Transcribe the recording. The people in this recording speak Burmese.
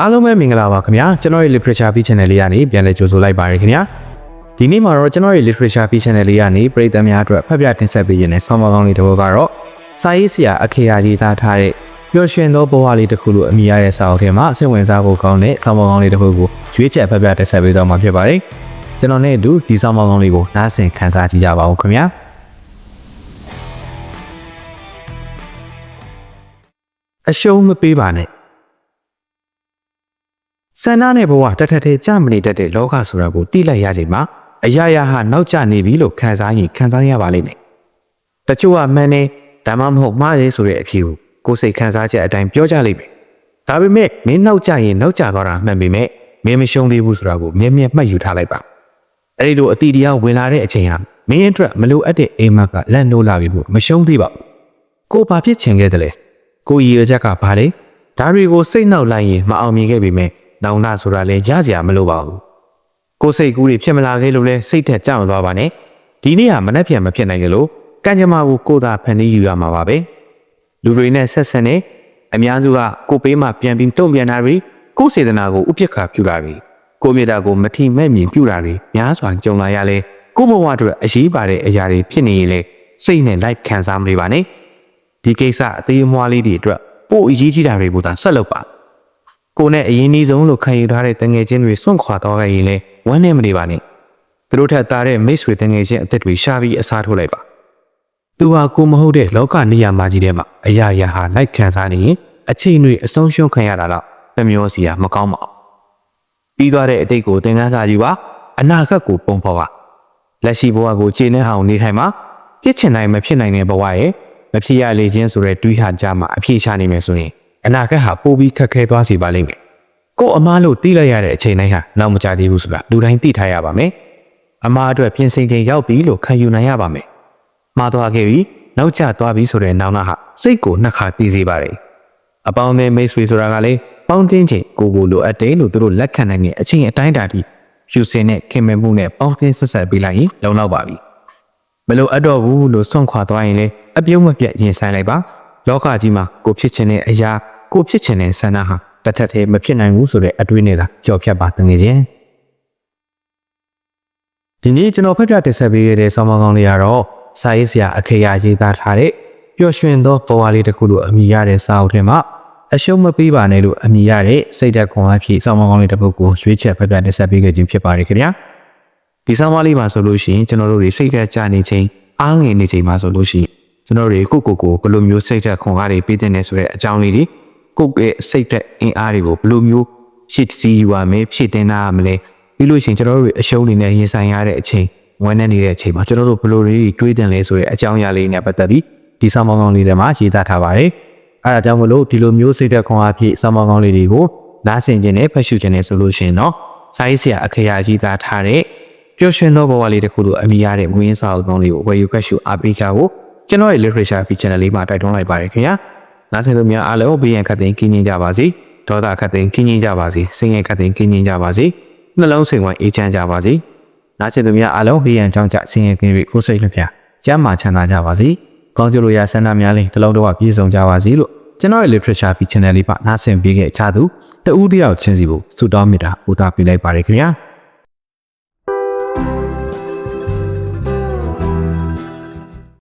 အားလုံးပဲမင်္ဂလာပါခင်ဗျာကျွန်တော်ရဲ့ literature feed channel လေးကနေပြန်လည်ကြိုဆိုလိုက်ပါရခင်ဗျာဒီနေ့မှာတော့ကျွန်တော်ရဲ့ literature feed channel လေးကနေပရိသတ်များအတွက်ဖတ်ပြတင်ဆက်ပေးရတဲ့ဆောင်းပါးကောင်းလေးတစ်ပုဒ်ကတော့စာရေးဆရာအခေယာရေးသားထားတဲ့ပျော်ရွှင်သောဘဝလေးတစ်ခုလို့အမည်ရတဲ့စာအုပ်ထဲမှာစိတ်ဝင်စားဖို့ကောင်းတဲ့ဆောင်းပါးကောင်းလေးတစ်ပုဒ်ကိုရွေးချယ်ဖတ်ပြတင်ဆက်ပေးတော့မှာဖြစ်ပါတယ်ကျွန်တော်နဲ့အတူဒီဆောင်းပါးကောင်းလေးကိုနားဆင်ခန်းစားကြည့်ကြပါဦးခင်ဗျာအရှုံးမပေးပါနဲ့ ဆန္ဒနဲ့ဘဝတထထဲကြမနေတတ်တဲ့လောကဆိုတာကိုသိလိုက်ရချိန်မှာအရာရာဟာနောက်ကျနေပြီလို့ခံစားရင်ခံစားရပါလိမ့်မယ်။တချို့ကမှန်တယ်ဒါမှမဟုတ်မှားတယ်ဆိုတဲ့အဖြစ်ကိုကိုယ်စိတ်ခံစားချက်အတိုင်းပြောကြလိမ့်မယ်။ဒါပေမဲ့မင်းနောက်ကျရင်နောက်ကျသွားတာမှန်ပေမဲ့မင်းမရှုံးသေးဘူးဆိုတာကိုမြဲမြဲမှတ်ယူထားလိုက်ပါ။အဲဒီလိုအတီတရားဝင်လာတဲ့အချိန်ဟာမင်းအတွက်မလိုအပ်တဲ့အိမ်မက်ကလက်နိုးလာပြီလို့မရှုံးသေးပါဘူး။ကိုဘာဖြစ်ချင်ခဲ့တယ်လဲ။ကိုရည်ရချက်ကဘာလဲ။ဒါတွေကိုစိတ်နှောက်လိုက်ရင်မအောင်မြင်ခဲ့ပေမဲ့ နောင်နာဆိုတာလည်းရစရာမလိုပါဘူးကိုယ်စိတ်ကူးတွေဖြစ်မလာခဲ့လို့လဲစိတ်ထက်ကြောက်သွားပါနဲ့ဒီနေ့ဟာမနှက်ပြန်မဖြစ်နိုင်ကြလို့ကံကြမ္မာကိုကိုယ်သာဖန်တီးယူရမှာပါပဲလူတွေနဲ့ဆက်ဆက်နေအများစုကကိုယ်ပေးမှပြန်ပြီးတုံ့ပြန်တာတွေကိုယ်စေတနာကိုဥပက္ခပြုတာတွေကိုယ်မြေတာကိုမထီမဲ့မြင်ပြုတာတွေများစွာကြုံလာရလဲကိုယ့်ဘဝအတွက်အရေးပါတဲ့အရာတွေဖြစ်နေရင်လေစိတ်နဲ့လိုက်ခံစားမနေပါနဲ့ဒီကိစ္စအသေးအမွှားလေးတွေအတွက်ပို့အရေးကြီးတာတွေကိုသာဆက်လုပ်ပါ ကိုနဲ့အရင်နှီးဆုံးလို့ခံယူထားတဲ့တငယ်ချင်းတွေစွန့်ခွာသွားခဲ့ရင်လည်းဝမ်းနဲ့မနေပါနဲ့သူတို့ထက်သားတဲ့မိတ်ဆွေတငယ်ချင်းအသက်တွေရှာပြီးအစားထိုးလိုက်ပါသူဟာကိုမဟုတ်တဲ့လောကနေရာမှာကြီးထဲမှာအရာရာဟာလိုက်ခံစားနေရင်အချိန်တွေအဆုံးရှုံးခံရတာတော့တမျိုးစီကမကောင်းပါဘူးပြီးသွားတဲ့အတိတ်ကိုသင်ခန်းစာယူပါအနာဂတ်ကိုပုံဖော်ပါလက်ရှိဘဝကိုခြေနှဲအောင်နေထိုင်မှာဖြစ်ချင်နိုင်မဖြစ်နိုင်တဲ့ဘဝရဲ့မဖြစ်ရလေခြင်းဆိုတဲ့တွေးဟာကြမှာအပြေရှားနေမယ်ဆိုရင် အနာဂတ်ဟာပိုပြီးခက်ခဲသွားစေပါလိမ့်မယ်။ကို့အမားလို့တီးလိုက်ရတဲ့အချိန်တိုင်းဟာနောက်မကြသေးဘူးဆိုတာလူတိုင်းသိထားရပါမယ်။အမားအတွက်ပြင်ဆင်ချိန်ရောက်ပြီလို့ခံယူနိုင်ရပါမယ်။မှားသွားခဲ့ပြီနောက်ကျသွားပြီဆိုတဲ့နောင်နာဟာစိတ်ကိုနှစ်ခါတီးစေပါတယ်။အပေါင်းနဲ့မိတ်ဆွေဆိုတာကလည်းပေါင်းတင်းချိန်ကိုကိုလိုအပ်တယ်လို့သူတို့လက်ခံနိုင်တဲ့အချိန်အတိုင်းတာထိဖြူစင်တဲ့ခင်မင်မှုနဲ့ပေါင်းတင်းဆက်ဆက်ပေးလိုက်ရင်လုံလောက်ပါပြီ။မလို့အပ်တော့ဘူးလို့ဆွန့်ခွာသွားရင်လည်းအပြုံးမပြတ်ရင်ဆိုင်လိုက်ပါ လောကကြီးမှာကိုဖြစ်ချင်တဲ့အရာကိုဖြစ်ချင်တဲ့ဆန္ဒဟာတစ်ထက်တည်းမဖြစ်နိုင်ဘူးဆိုတဲ့အတွေးနဲ့သာကြော်ဖြတ်ပါတငယ်ချင်းဒီနေ့ကျွန်တော်ဖတ်ပြတင်ဆက်ပေးခဲ့တဲ့ဆောင်းပါးကောင်းလေးကတော့စာရေးဆရာအခေယာရေးသားထားတဲ့ပျော်ရွှင်သောဘဝလေးတစ်ခုလိုအမည်ရတဲ့စာအုပ်ထဲမှာအရှုံးမပေးပါနဲ့လို့အမည်ရတဲ့စိတ်သက်ခွန်အားဖြင့်ဆောင်းပါးကောင်းလေးတစ်ပုဒ်ကိုရွေးချယ်ဖတ်ပြတင်ဆက်ပေးခဲ့ခြင်းဖြစ်ပါတယ်ခင်ဗျာဒီဆောင်းပါးလေးမှာဆိုလို့ရှိရင်ကျွန်တော်တို့တွေစိတ်သက်ကြနေချိန်အားငယ်နေချိန်မှာဆိုလို့ရှိရင် ကျွန်တော်တွေကိုကိုကိုဘယ်လိုမျိုးစိတ်သက်ခွန်အားတွေပေးတဲ့နေဆိုတဲ့အကြောင်းလေးတွေကိုယ့်ရဲ့စိတ်သက်အင်အားတွေကိုဘယ်လိုမျိုးရှစ်စီယူရမယ်ဖြည့်တင်တာမလဲပြီးလို့ရှိရင်ကျွန်တော်တို့အရှုံးတွေနဲ့ရင်ဆိုင်ရတဲ့အချိန်ဝမ်းနည်းနေတဲ့အချိန်မှာကျွန်တော်တို့ဘယ်လိုတွေတွေးတင်လဲဆိုတဲ့အကြောင်းအရာလေးနဲ့ပတ်သက်ပြီးဒီဆောင်းပါးကောင်းလေးတွေမှာရေးသားထားပါတယ်အဲဒါကြောင့်မလို့ဒီလိုမျိုးစိတ်သက်ခွန်အားဖြင့်ဆောင်းပါးကောင်းလေးတွေကိုနားဆင်ခြင်းနဲ့ဖတ်ရှုခြင်းနဲ့ဆိုလို့ရှိရင်တော့စာရေးဆရာအခရာရေးသားထားတဲ့ပျော်ရွှင်သောဘဝလေးတစ်ခုလိုအမိရတဲ့မူရင်းစာအုပ်ကောင်းလေးကိုဝယ်ယူဖတ်ရှုအားပေးကြဖို့ ကျွန်တော်ရဲ့ literature feature channel လေးမှာတိုက်တွန်းလိုက်ပါတယ်ခင်ဗျာနားဆင်သူများအားလုံးဘေးရန်ခတ်သိမ်းကင်းကျင်းကြပါစေဒေါသခတ်သိမ်းကင်းကျင်းကြပါစေစိတ်ငြိမ်ခတ်သိမ်းကင်းကျင်းကြပါစေနှလုံးစိမ်ဝိုင်းအေးချမ်းကြပါစေနားဆင်သူများအားလုံးဘေးရန်ကြောင်းကြဆင်းရဲကင်းပြီးကိုယ်စိတ်နှပြကျမ်းမာချမ်းသာကြပါစေကောင်းကျိုးလိုရာဆန္ဒများလေးတစ်လုံးတော့ပြည့်စုံကြပါစေလို့ကျွန်တော်ရဲ့ literature feature channel လေးပါနားဆင်ပေးခဲ့ချသူတဦးတယောက်ချင်းစီကိုဆုတောင်းမေတ္တာပို့သပေးလိုက်ပါရခင်ဗျာ